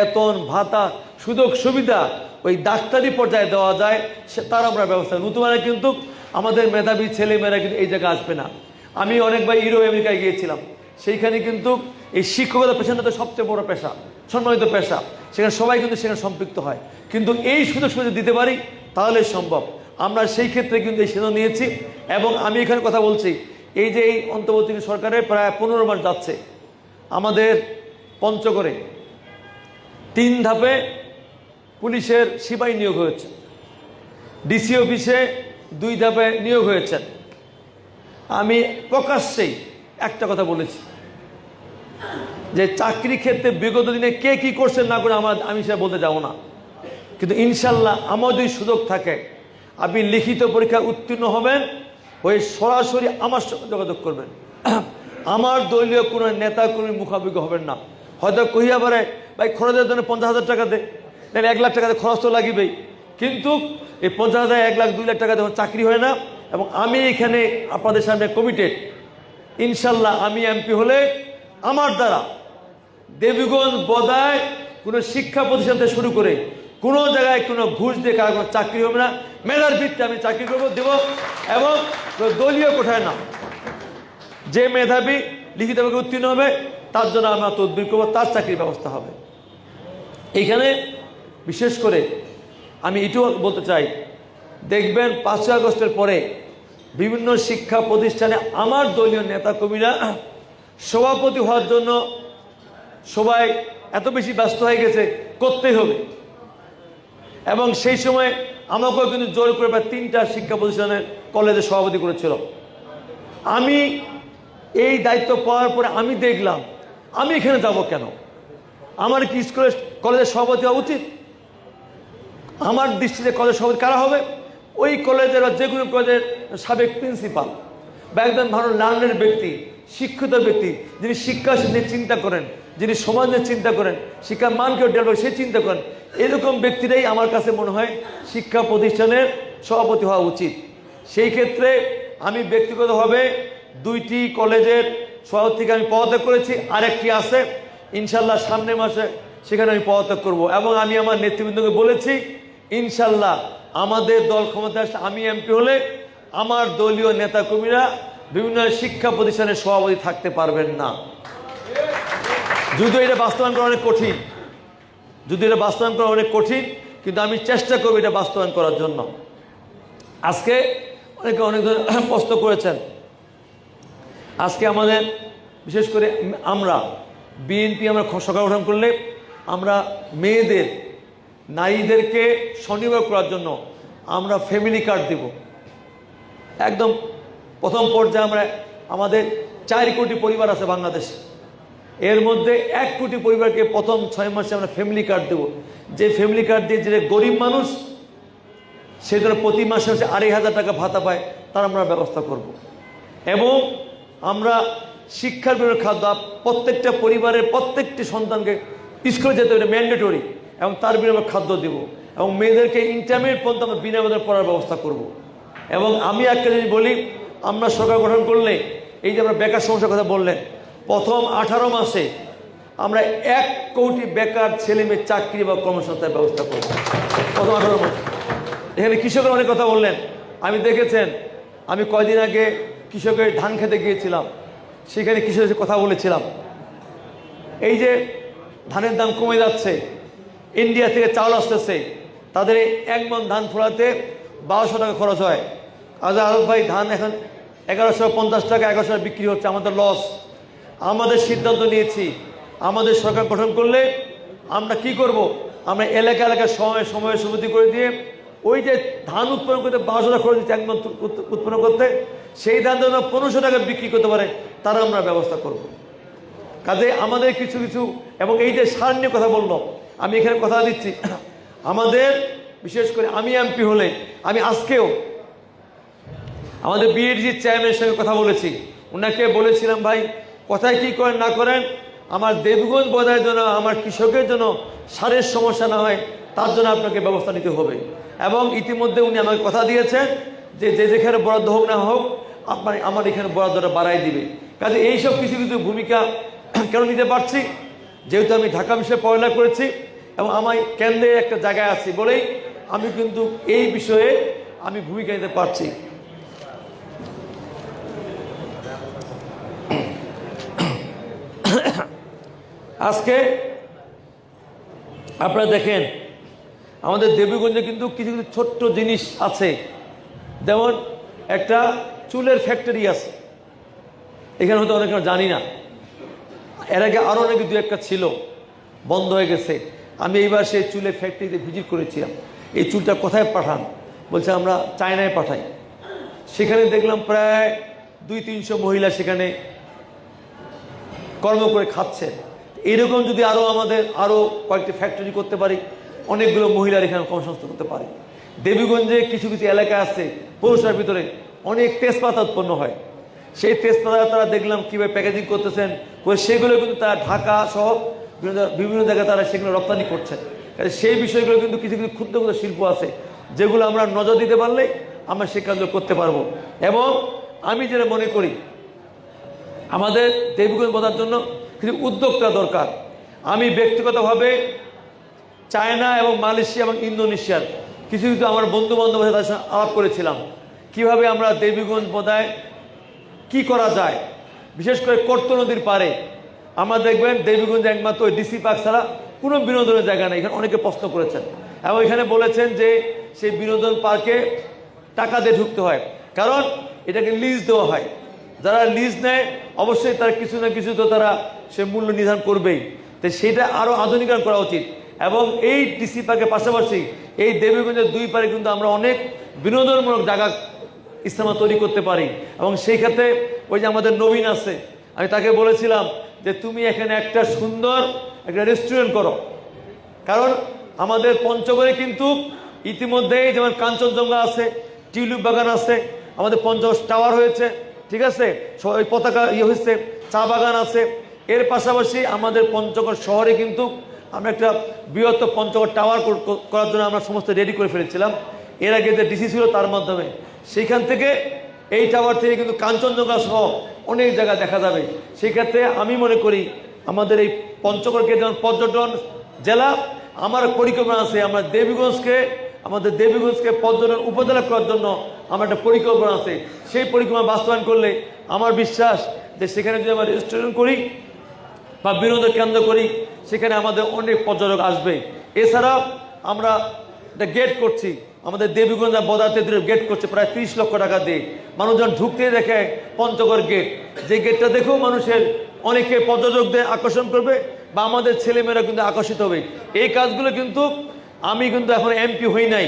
বেতন, ভাতা, সুযোগ, সুবিধা ওই ডাক্তারি পর্যায়ে দেওয়া যায়, সে তার আমরা ব্যবস্থা নতুন কিন্তু আমাদের মেধাবী ছেলে মেয়েরা কিন্তু এই জায়গায় আসবে না। আমি অনেকবার ইউরো আমেরিকায় গিয়েছিলাম। সেইখানে কিন্তু এই শিক্ষকতা পেশাটা তো সবচেয়ে বড় পেশা, সম্মানিত পেশা। সেখানে সবাই কিন্তু সেখানে সম্পৃক্ত হয়। কিন্তু এই সুযোগ সুবিধা দিতে পারি, তাহলে সম্ভব। আমরা সেই ক্ষেত্রে কিন্তু এই সিদ্ধান্ত নিয়েছি এবং আমি এখানে কথা বলছি, এই যে এই অন্তর্বর্তী সরকারের প্রায় পনেরো মাস যাচ্ছে। আমাদের পঞ্চগড়ে তিন ধাপে পুলিশের সিপাহী নিয়োগ হয়েছে। ডিসি অফিসে দুই ধাপে নিয়োগ হয়েছেন আমি প্রকাশ্যেই একটা কথা বলেছি, যে চাকরি ক্ষেত্রে বিগত দিনে কে কি করছেন না করে আমার আমি সেটা বলতে যাব না। কিন্তু ইনশাল্লাহ আমার যদি সুযোগ থাকে, আপনি লিখিত পরীক্ষা উত্তীর্ণ হবেন, হয়ে সরাসরি আমার সঙ্গে যোগাযোগ করবেন। আমার দলীয় কোনো নেতা কর্মী মুখামুখি হবেন না। হয়তো কহিয়া পারে, ভাই খরচের জন্য পঞ্চাশ হাজার টাকা দে, তাহলে এক লাখ টাকাতে খরচ তো লাগিবেই। কিন্তু এই পঞ্চাশ হাজার, এক লাখ, দুই লাখ টাকা যখন চাকরি হয় না এবং আমি এখানে আপনাদের সামনে কমিটেড ইনশাল্লাহ আমি এমপি হলে আমার দ্বারা দেবীগঞ্জ বদায় কোনো শিক্ষা প্রতিষ্ঠান থেকে শুরু করে কোনো জায়গায় কোনো ঘুষ দিয়ে কারও কোনো চাকরি হবে না। মেধার ভিত্তিতে আমি চাকরি করব, দেব এবং দলীয় কোঠায় না যে মেধাবী লিখিতভাবে উত্তীর্ণ হবে, তার জন্য আমরা তদবির করব, তার চাকরির ব্যবস্থা হবে। এইখানে বিশেষ করে আমি এটাও বলতে চাই, দেখবেন পাঁচই আগস্টের পরে বিভিন্ন শিক্ষা প্রতিষ্ঠানে আমার দলীয় নেতাকর্মীরা সভাপতি হওয়ার জন্য সবাই এত বেশি ব্যস্ত হয়ে গেছে, করতেই হবে। এবং সেই সময় আমাকেও কিন্তু জোর করে প্রায় তিনটা শিক্ষা প্রতিষ্ঠানের কলেজে সভাপতি করেছিল আমি এই দায়িত্ব পাওয়ার পরে আমি দেখলাম, আমি এখানে যাব কেন? আমার কি স্কুলের কলেজের সভাপতি হওয়া উচিত? আমার দৃষ্টিতে কলেজ সভাপতি কারা হবে? ওই কলেজের বা যে কোনো কলেজের সাবেক প্রিন্সিপাল বা একজন ভালো লার্নের ব্যক্তি, শিক্ষিত ব্যক্তি, যিনি শিক্ষা নিয়ে চিন্তা করেন, যিনি সমাজ নিয়ে চিন্তা করেন, শিক্ষার মানকে ডেভেলপ সে চিন্তা করেন। এরকম ব্যক্তিরাই আমার কাছে মনে হয় শিক্ষা প্রতিষ্ঠানের সভাপতি হওয়া উচিত। সেই ক্ষেত্রে আমি ব্যক্তিগতভাবে দুইটি কলেজের সভাপতি থেকে আমি পদত্যাগ করেছি, আরেকটি আছে। ইনশাল্লাহ সামনের মাসে সেখানে আমি পদত্যাগ করব এবং আমি আমার নেতৃবৃন্দকে বলেছি, ইনশাল্লাহ আমাদের দল ক্ষমতা আসলে আমি এমপি হলে আমার দলীয় নেতাকর্মীরা বিভিন্ন শিক্ষা প্রতিষ্ঠানের সভাপতি থাকতে পারবেন না। যদিও এটা বাস্তবায়ন করা অনেক কঠিন যদি এটা বাস্তবায়ন করা অনেক কঠিন, কিন্তু আমি চেষ্টা করব এটা বাস্তবায়ন করার জন্য। আজকে অনেকে অনেক ধরনের প্রশ্ন করেছেন আজকে আমাদের, বিশেষ করে আমরা, বিএনপি আমরা সকাল গঠন করলে আমরা মেয়েদের, নারীদেরকে স্বনির্ভর করার জন্য আমরা ফ্যামিলি কার্ড দেব। একদম প্রথম পর্যায়ে আমরা, আমাদের চার কোটি পরিবার আছে বাংলাদেশে। এর মধ্যে এক কোটি পরিবারকে প্রথম ছয় মাসে আমরা ফ্যামিলি কার্ড দেবো। যে ফ্যামিলি কার্ড দিয়ে যে গরিব মানুষ, সে প্রতি মাসে মাসে আড়াই হাজার টাকা ভাতা পায়, তার আমরা ব্যবস্থা করব। এবং আমরা শিক্ষার বিনিয়োগ খাদ্য প্রত্যেকটা পরিবারের প্রত্যেকটি সন্তানকে স্কুলে যেতে হবে ম্যান্ডেটরি এবং তার বিনিময়ে খাদ্য দেব এবং মেয়েদেরকে ইন্টারমিডিয়েট পর্যন্ত আমরা বিনা বেতনে পড়ার ব্যবস্থা করব। এবং আমি একটা জিনিস বলি, আমরা সরকার গঠন করলে, এই যে আমরা বেকার সমস্যার কথা বললেন, প্রথম আঠারো মাসে আমরা এক কোটি বেকার ছেলে মেয়ে চাকরি বা কর্মসংস্থার ব্যবস্থা করব। প্রথম আঠারো মাসে। এখানে কৃষকের অনেক কথা বললেন। আমি দেখেছেন, আমি কয়দিন আগে কৃষকের ধান খেতে গিয়েছিলাম, সেখানে কৃষকের কথা বলেছিলাম। এই যে ধানের দাম কমে যাচ্ছে, ইন্ডিয়া থেকে চাউল আসতেছে, তাদের এক মন ধান ফোড়াতে বারোশো টাকা খরচ হয়। আজ আরব ভাই ধান এখন এগারোশো পঞ্চাশ টাকা, এগারোশো বিক্রি হচ্ছে, আমাদের লস আমাদের সিদ্ধান্ত নিয়েছি, আমাদের সরকার গঠন করলে আমরা কি করব? আমরা এলাকা এলাকায় সময় সময় সমিতি করে দিয়ে ওই যে ধান উৎপাদন করতে বারোশো টাকা খরচ দিচ্ছে একদম উৎপন্ন করতে, সেই ধান যেন পনেরোশো টাকা বিক্রি করতে পারে তারা আমরা ব্যবস্থা করব। কাজে আমাদের কিছু কিছু, এবং এই যে সার নিয়ে কথা বলল, আমি এখানে কথা দিচ্ছি। আমাদের, বিশেষ করে আমি এমপি হলে, আমি আজকেও আমাদের বিএডিজির চেয়ারম্যানের সঙ্গে কথা বলেছি। ওনাকে বলেছিলাম, ভাই, কোথায় কি করেন, না করেন, আমার দেবগঞ্জ বজায়ের জন্য আমার কৃষকের জন্য সারের সমস্যা না হয়, তার জন্য আপনাকে ব্যবস্থা নিতে হবে। এবং ইতিমধ্যে উনি আমাকে কথা দিয়েছেন যে যে যেখানে বরাদ্দ হোক না হোক, আপনার আমার এখানে বরাদ্দটা বাড়াই দিবে। কাজে এইসব কিছু কিছু ভূমিকা কেন নিতে পারছি? যেহেতু আমি ঢাকা বিষয়ে পড়ালেখা করেছি এবং আমি কেন্দ্রে একটা জায়গায় আছি বলেই আমি কিন্তু এই বিষয়ে আমি ভূমিকা নিতে পারছি। আজকে আপনারা দেখেন আমাদের দেবীগঞ্জে কিন্তু কিছু কিছু ছোট্ট জিনিস আছে। যেমন একটা চুলের ফ্যাক্টরি আছে। এখানে হয়তো অনেকে জানি না। এর আগে আরও অনেকে দু একটা ছিল। বন্ধ হয়ে গেছে। আমি এইবার সেই চুলের ফ্যাক্টরিতে ভিজিট করেছিলাম। এই চুলটা কোথায় পাঠান? বলছে, আমরা চায়নায় পাঠাই। সেখানে দেখলাম প্রায় দুই তিনশো মহিলা সেখানে কর্ম করে খাচ্ছে এরকম যদি আরও আমাদের আরও কয়েকটি ফ্যাক্টরি করতে পারি অনেকগুলো মহিলার এখানে কর্মসংস্থান করতে পারে। দেবীগঞ্জে কিছু কিছু এলাকা আছে, পৌরসভার ভিতরে অনেক তেজপাতা উৎপন্ন হয়। সেই তেজপাতা তারা দেখলাম কীভাবে প্যাকেজিং করতেছেন সেগুলো কিন্তু তারা ঢাকা সহ বিভিন্ন জায়গায় তারা সেগুলো রপ্তানি করছেন সেই বিষয়গুলো কিন্তু কিছু কিছু ক্ষুদ্র ক্ষুদ্র শিল্প আছে, যেগুলো আমরা নজর দিতে পারলে আমরা সে কাজগুলো করতে পারব। এবং আমি যেটা মনে করি, আমাদের দেবীগঞ্জ বোঝার জন্য কিছু উদ্যোক্তা দরকার। আমি ব্যক্তিগতভাবে চায়না এবং মালয়েশিয়া এবং ইন্দোনেশিয়ার। কিছু কিছু আমার বন্ধু বান্ধব তাদের সঙ্গে আলাপ করেছিলাম। কীভাবে আমরা দেবীগঞ্জ বোধায় কি করা যায়? বিশেষ করে কর্ত নদীর পারে আমরা দেখবেন দেবীগঞ্জ একমাত্র ওই ডিসি পার্ক ছাড়া কোনো বিনোদনের জায়গা নেই। এখানে অনেকে প্রশ্ন করেছেন। এবং এখানে বলেছেন যে সেই বিনোদন পার্কে টাকা দিয়ে ঢুকতে হয়। কারণ এটাকে লিজ দেওয়া হয়। যারা লিজ নেয়, অবশ্যই তার কিছু না কিছু তো তারা সে মূল্য নির্ধারণ করবেই। তো সেটা আরও আধুনিকরণ করা উচিত। এবং এই ডিসি পার্কের পাশাপাশি এই দেবীগঞ্জের দুই পারে কিন্তু আমরা অনেক বিনোদনমূলক জায়গা ইসলামা তৈরি করতে পারি। এবং সেই ক্ষেত্রে ওই যে আমাদের নবীন আছে, আমি তাকে বলেছিলাম যে তুমি এখানে একটা সুন্দর একটা রেস্টুরেন্ট করো। কারণ আমাদের পঞ্চগড়ে কিন্তু ইতিমধ্যেই যেমন কাঞ্চনজঙ্ঘা আছে, টিউলিপ বাগান আছে, আমাদের পঞ্চগড় টাওয়ার হয়েছে, ঠিক আছে? ওই পতাকা ইয়ে হয়েছে, চা বাগান আছে। এর পাশাপাশি আমাদের পঞ্চগড় শহরে কিন্তু আমরা একটা বৃহত্তর পঞ্চগড় টাওয়ার কর- কর- করার জন্য আমরা সমস্ত রেডি করে ফেলেছিলাম। এর আগে যে ডিসি ছিল তার মাধ্যমে। সেইখান থেকে এই টাওয়ার থেকে কিন্তু কাঞ্চনজঙ্ঘা সহ অনেক জায়গা দেখা যাবে। সেই ক্ষেত্রে আমি মনে করি আমাদের এই পঞ্চগড়কে যেমন পর্যটন জেলা, আমার পরিকল্পনা আছে আমরা দেবীগঞ্জকে, আমাদের দেবীগঞ্জকে পর্যটন উপজেলা করার জন্য আমার একটা পরিকল্পনা আছে। সেই পরিকল্পনা বাস্তবায়ন করলে আমার বিশ্বাস যে সেখানে যদি আমরা রেজিস্ট্রেশন করি বা বিনোদন কেন্দ্র করি সেখানে আমাদের অনেক পর্যটক আসবে। এছাড়া আমরা একটা গেট করছি। আমাদের দেবীগঞ্জ বদাতে গেট করছে প্রায় তিরিশ লক্ষ টাকা দিয়ে। মানুষজন ঢুকতে দেখে পঞ্চগড় গেট যে গেটটা দেখেও মানুষের অনেকে পর্যটকদের আকর্ষণ করবে বা আমাদের ছেলেমেয়েরা কিন্তু আকর্ষিত হবে। এই কাজগুলো কিন্তু আমি কিন্তু এখন এমপি হই নাই।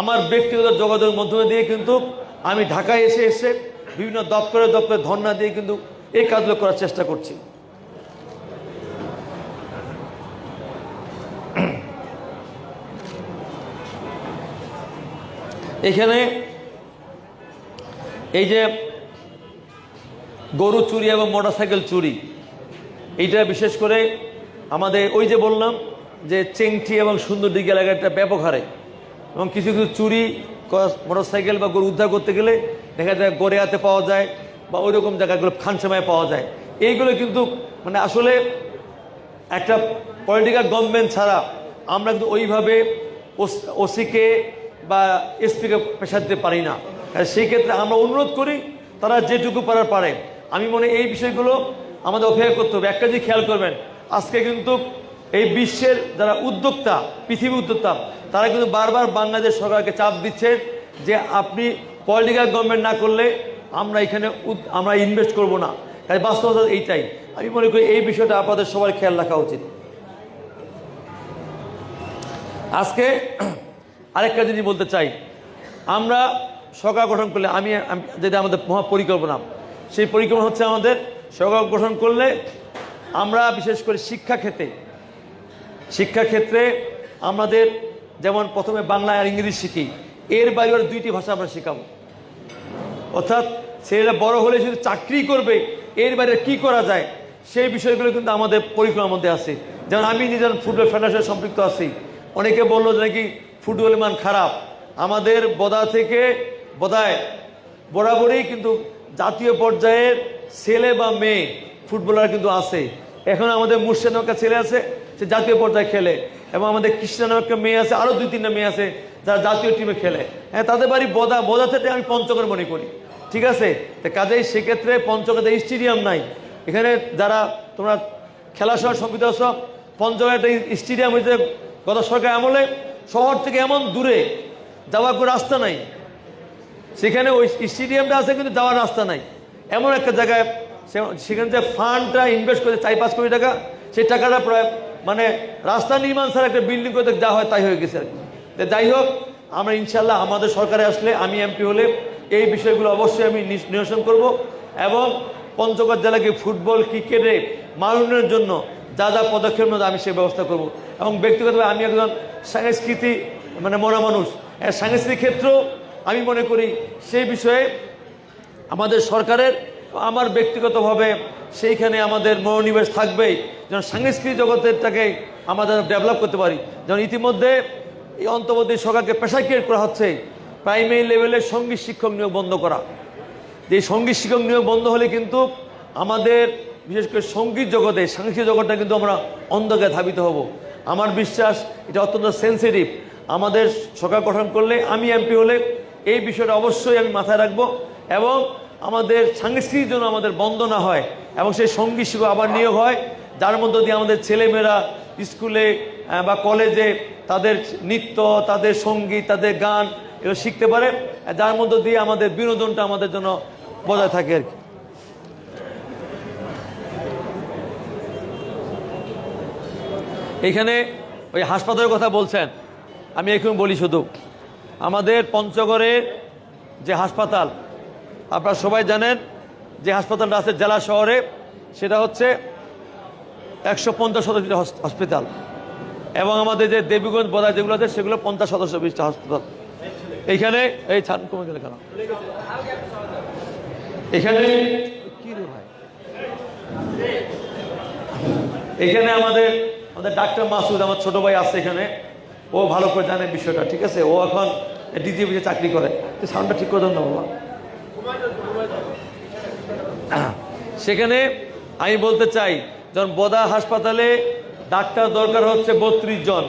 আমার ব্যক্তিগত যোগাযোগের মাধ্যমে দিয়ে কিন্তু আমি ঢাকায় এসে এসে বিভিন্ন দপ্তরে দপ্তরে ধর্ণা দিয়ে কিন্তু এই কাজগুলো করার চেষ্টা করছি। এখানে এই যে গরু চুরি এবং মোটরসাইকেল চুরি, এইটা বিশেষ করে আমাদের ওই যে বললাম যে চেংটি এবং সুন্দর দিকে এলাকাটা ব্যাপক হারে। এবং কিছু কিছু চুরি মোটরসাইকেল বা গরু উদ্ধার করতে গেলে দেখা যায় গড়েয়াতে পাওয়া যায় বা ওই রকম জায়গাগুলো খানসামায় পাওয়া যায়। এইগুলো কিন্তু মানে আসলে একটা পলিটিক্যাল গভর্নমেন্ট ছাড়া আমরা কিন্তু ওইভাবে ওসিকে বা এসপিকে প্রেশার দিতে পারি না। সেই ক্ষেত্রে আমরা অনুরোধ করি, তারা যেটুকু পারার পারে। আমি মনে এই বিষয়গুলো আমাদের অপেক্ষা করতে হবে। একটা জিনিস খেয়াল করবেন, আজকে কিন্তু এই বিশ্বের যারা উদ্যোক্তা, পৃথিবী উদ্যোক্তা, তারা কিন্তু বারবার বাংলাদেশ সরকারকে চাপ দিচ্ছে যে আপনি পলিটিক্যাল গভর্নমেন্ট না করলে আমরা এখানে আমরা ইনভেস্ট করব না। তাই বাস্তবতা এইটাই। আমি মনে করি এই বিষয়টা আপনাদের সবার খেয়াল রাখা উচিত। আজকে আরেকটা জিনিস বলতে চাই। আমরা সরকার গঠন করলে আমি যেটা আমাদের মহা পরিকল্পনা সেই পরিকল্পনা হচ্ছে আমাদের সরকার গঠন করলে আমরা বিশেষ করে শিক্ষা ক্ষেত্রে শিক্ষাক্ষেত্রে আমাদের যেমন প্রথমে বাংলা আর ইংরেজি শিখি, এর বাইরে আরও দুইটি ভাষা আমরা শেখাবো। অর্থাৎ ছেলেরা বড় হলে শুধু চাকরি করবে, এর বাইরে কি করা যায়, সেই বিষয়গুলো কিন্তু আমাদের পরিকল্পনার মধ্যে আছে। যেমন আমি নিজের ফুটবল ফেডারেশন সম্পৃক্ত আছি। অনেকে বলল যে নাকি ফুটবলের মান খারাপ। আমাদের বদা থেকে বদায়, বরাবরই কিন্তু জাতীয় পর্যায়ের ছেলে বা মেয়ে ফুটবলার কিন্তু আছে। এখন আমাদের মুর্শিদাবাদ ছেলে আছে, সে জাতীয় পর্যায়ে খেলে। এবং আমাদের কৃষ্ণা নামে একটা মেয়ে আছে, আরও দুই তিনটা মেয়ে আছে, যারা জাতীয় টিমে খেলে। হ্যাঁ তাদের বাড়ি বদা বদা থেকে আমি পঞ্চগড় মনে করি। ঠিক আছে? তো কাজেই সেক্ষেত্রে পঞ্চগড়ে স্টেডিয়াম নাই। এখানে যারা তোমরা খেলা সহ সুবিধা সব পঞ্চগড়ে একটা স্টেডিয়াম হয়েছে গত সরকার আমলে। শহর থেকে এমন দূরে যাওয়ার কোনো রাস্তা নাই। সেখানে ওই স্টেডিয়ামটা আছে কিন্তু যাওয়ার রাস্তা নাই। এমন একটা জায়গায় সেখানে যে ফান্ডটা ইনভেস্ট করে চার পাঁচ কোটি টাকা, সেই টাকাটা প্রায় মানে রাস্তা নির্মাণ ছাড়া একটা বিল্ডিং করতে যা হয় তাই হয়ে গেছে আর কি। যাই হোক, আমরা ইনশাল্লাহ আমাদের সরকারে আসলে, আমি এমপি হলে এই বিষয়গুলো অবশ্যই আমি নিরসন করব এবং পঞ্চগড় জেলাকে ফুটবল, ক্রিকেটে মাননের জন্য যা যা পদক্ষেপ আমি সে ব্যবস্থা করব। এবং ব্যক্তিগতভাবে আমি একজন সাংস্কৃতিক মানে মনা মানুষ। সাংস্কৃতিক ক্ষেত্রেও আমি মনে করি সেই বিষয়ে আমাদের সরকারের আমার ব্যক্তিগতভাবে সেইখানে আমাদের মনোনিবেশ থাকবেই, যেন সাংস্কৃতিক জগতেরটাকে আমাদের ডেভেলপ করতে পারি। যেমন ইতিমধ্যে এই অন্তর্বর্তী সরকারকে পেশা ক্রিয়েট করা হচ্ছে প্রাইমারি লেভেলে সংগীত শিক্ষক নিয়োগ বন্ধ করা। যে সংগীত শিক্ষক নিয়োগ বন্ধ হলে কিন্তু আমাদের, বিশেষ করে সংগীত জগতে, সাংস্কৃতিক জগৎটা কিন্তু আমরা অন্ধকে ধাবিত হব। আমার বিশ্বাস, এটা অত্যন্ত সেন্সিটিভ আমাদের সরকার গঠন করলে, আমি এমপি হলে এই বিষয়টা অবশ্যই আমি মাথায় রাখব এবং আমাদের সাংস্কৃতিক জন্য আমাদের বন্ধ না হয় এবং সেই সংগীত শিক্ষক আবার নিয়োগ হয়। যার মধ্য দিয়ে আমাদের ছেলেমেয়েরা স্কুলে বা কলেজে তাদের নৃত্য, তাদের সংগীত, তাদের গান, এগুলো শিখতে পারে। যার মধ্য দিয়ে আমাদের বিনোদনটা আমাদের জন্য বজায় থাকে আর কি। এইখানে ওই হাসপাতালের কথা বলছেন। আমি এখন বলি শুধু আমাদের পঞ্চগড়ের যে হাসপাতাল আপনারা সবাই জানেন যে হাসপাতালটা আছে জেলা শহরে সেটা হচ্ছে একশো পঞ্চাশ সদস্য হসপিটাল এবং আমাদের যে দেবীগঞ্জ বদা যেগুলো আছে সেগুলো পঞ্চাশ সদস্য বিশিষ্ট হাসপাতাল এইখানে এই ছান কমে গেলে কেন? এখানে কি রে ভাই? এখানে আমাদের আমাদের ডাক্তার মাসুদ, আমার ছোট ভাই আছে এখানে। ও ভালো করে জানে বিষয়টা, ঠিক আছে? ও এখন ডিজিপিতে চাকরি করে। তুই সাউন্ডটা ঠিক করে দেন বাবা। সেখানে আমি বলতে চাই, যখন বোদা হাসপাতালে ডাক্তার দরকার হচ্ছে বত্রিশ জন,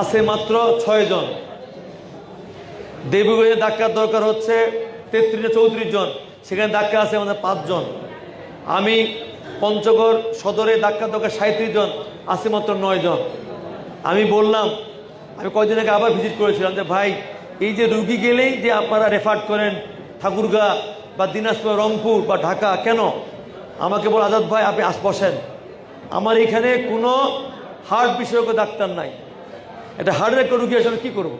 আছে মাত্র ছয় জন। দেবীগঞ্জে ডাক্তার দরকার হচ্ছে তেত্রিশ চৌত্রিশ জন, সেখানে ডাক্তার আছে আমাদের পাঁচজন আমি পঞ্চগড় সদরে ডাক্তার দরকার সাঁত্রিশ জন আছে মাত্র নয় জন। আমি বললাম, আমি কয়েকদিন আগে আবার ভিজিট করেছিলাম যে, ভাই, এই যে রুগী গেলেই যে আপনারা রেফার করেন ঠাকুরগাঁ বা দিনাজপুর, রংপুর বা ঢাকা, কেন? আমাকে বল, আজাদ ভাই, আপনি আস বসেন। আমার এখানে কোনো হার্ট বিশেষজ্ঞ ডাক্তার নাই। এটা হার্টের একটা রুগী আসলে কী করব?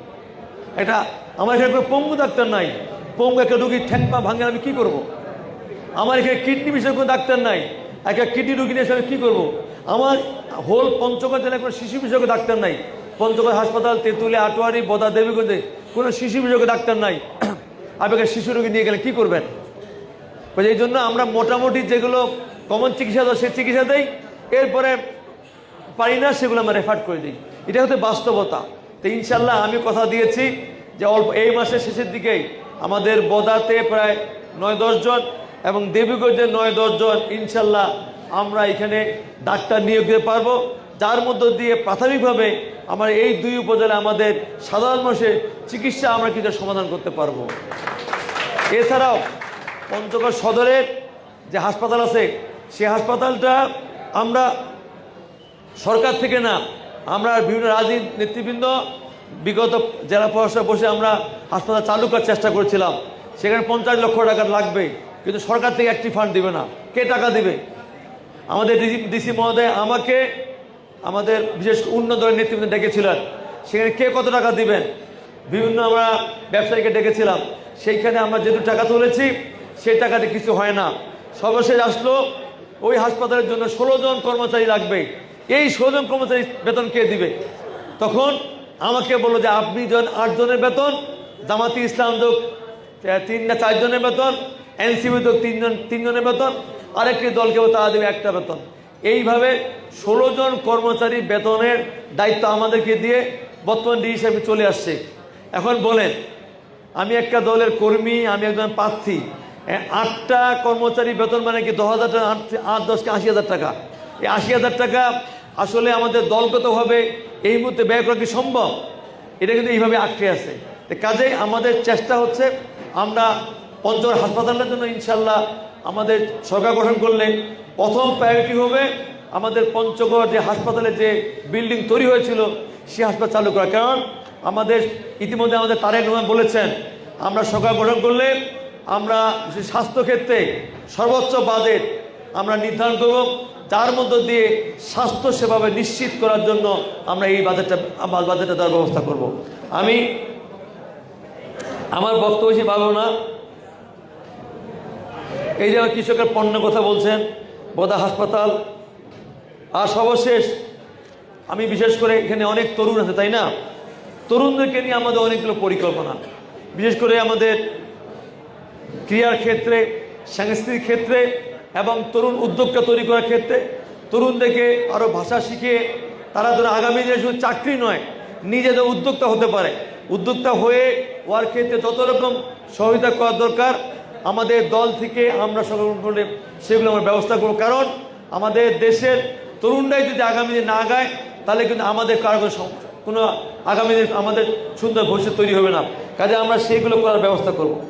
এটা আমার এখানে কোনো পঙ্গু ডাক্তার নাই। পঙ্গু একটা রুগীর ঠ্যাং পা ভাঙে, আমি কী করব? আমার এখানে কিডনি বিষয়ে ডাক্তার নাই। একটা কিডনি রুগী নিয়ে আমি কী করব? আমার হোল পঞ্চগড় জেলায় কোনো শিশু বিশেষজ্ঞ ডাক্তার নাই। পঞ্চগড় হাসপাতাল তেঁতুলে আটোয়ারি, বদা, দেবীগঞ্জে কোনো শিশু বিশেষজ্ঞ ডাক্তার নাই। আপনাকে শিশু রোগী নিয়ে গেলে কী করবেন? এই জন্য আমরা মোটামুটি যেগুলো কমন চিকিৎসা দাও সে চিকিৎসা দেই। এরপরে পারি না, সেগুলো আমরা রেফার করে দিই। এটা হচ্ছে বাস্তবতা। তো ইনশাল্লাহ আমি কথা দিয়েছি যে অল্প এই মাসের শেষের দিকেই আমাদের বদাতে প্রায় নয় দশজন এবং দেবীগঞ্জে নয় দশজন ইনশাল্লাহ আমরা এখানে ডাক্তার নিয়োগ দিতে পারব। যার মধ্য দিয়ে প্রাথমিকভাবে আমার এই দুই উপজেলা আমাদের সাধারণ মানুষের চিকিৎসা আমরা কিন্তু সমাধান করতে পারব। এছাড়াও পঞ্চগড় সদরের যে হাসপাতাল আছে সেই হাসপাতালটা আমরা সরকার থেকে না, আমরা বিভিন্ন রাজনীতি নেতৃবৃন্দ, বিগত জেলা প্রশাসনে বসে আমরা হাসপাতাল চালু করার চেষ্টা করেছিলাম। সেখানে পঞ্চাশ লক্ষ টাকা লাগবে, কিন্তু সরকার থেকে একটি ফান্ড দিবে না। কে টাকা দিবে? আমাদের ডিসি মহোদয় আমাকে, আমাদের বিশেষ উন্নত দলের নেতৃবৃন্দ ডেকেছিলেন। সেখানে কে কত টাকা দিবেন? বিভিন্ন আমরা ব্যবসায়ীকে ডেকেছিলাম। সেইখানে আমরা যেটুকু টাকা তুলেছি, সেই টাকাতে কিছু হয় না। সর্বশেষ আসলো, ওই হাসপাতালের জন্য ষোলো জন কর্মচারী লাগবে। এই ষোলো জন কর্মচারী বেতন কে দিবে? তখন আমাকে বলল যে, আপনি জন আট জনের বেতন, জামাতি ইসলাম যোগ তিন না চারজনের বেতন এনসিবি যোগ তিনজন তিনজনের বেতন আরেকটি দলকে তারা দেবে, একটা বেতন। এইভাবে ষোলো জন কর্মচারী বেতনের দায়িত্ব আমাদেরকে দিয়ে বর্তমান ডি হিসাবে চলে আসছে। এখন বলেন, আমি একটা দলের কর্মী, আমি একজন প্রার্থী আটটা কর্মচারী বেতন মানে কি দশ হাজার টাকা, আট আট দশকে আশি হাজার টাকা? এই আশি হাজার টাকা আসলে আমাদের দলগতভাবে এই মুহূর্তে ব্যয় করা কি সম্ভব? এটা কিন্তু এইভাবে আটকে আছে। কাজেই আমাদের চেষ্টা হচ্ছে আমরা পঞ্চগড় হাসপাতালের জন্য ইনশাল্লাহ আমাদের সরকার গঠন করলে প্রথম প্রায়োরিটি হবে আমাদের পঞ্চগড় যে হাসপাতালে যে বিল্ডিং তৈরি হয়েছিল সে হাসপাতাল চালু করা। কারণ আমাদের ইতিমধ্যে আমাদের তারেক রহমান বলেছেন, আমরা সরকার গঠন করলে আমরা স্বাস্থ্যক্ষেত্রে সর্বোচ্চ বাজেট আমরা নির্ধারণ করব, যার মধ্য দিয়ে স্বাস্থ্য সেভাবে নিশ্চিত করার জন্য আমরা এই বাজেটটা বাজেটটা দেওয়ার ব্যবস্থা করব। আমি, আমার বক্তব্য বেশি ভালো না। এই যে কৃষকের পণ্য কথা বলছেন, বোদা হাসপাতাল আর সর্বশেষ, আমি বিশেষ করে এখানে অনেক তরুণ আছে, তাই না? তরুণদেরকে নিয়ে আমাদের অনেকগুলো পরিকল্পনা। বিশেষ করে আমাদের ক্রিয়ার ক্ষেত্রে সাংস্কৃতিক ক্ষেত্রে এবং তরুণ উদ্যোক্তা তৈরি করার ক্ষেত্রে, তরুণদেরকে আরও ভাষা শিখিয়ে, তারা যেন আগামী দিনে শুধু চাকরি নয়, নিজেদের উদ্যোক্তা হতে পারে। উদ্যোক্তা হয়ে ওয়ার ক্ষেত্রে যত রকম সহযোগিতা করা দরকার আমাদের দল থেকে আমরা সংরক্ষণ করলে সেগুলো আমরা ব্যবস্থা করব। কারণ আমাদের দেশের তরুণরাই যদি আগামী দিনে না গায়, তাহলে কিন্তু আমাদের কারও কোনো আগামী দিন আমাদের সুন্দর ভবিষ্যৎ তৈরি হবে না। কাজে আমরা সেগুলো করার ব্যবস্থা করব।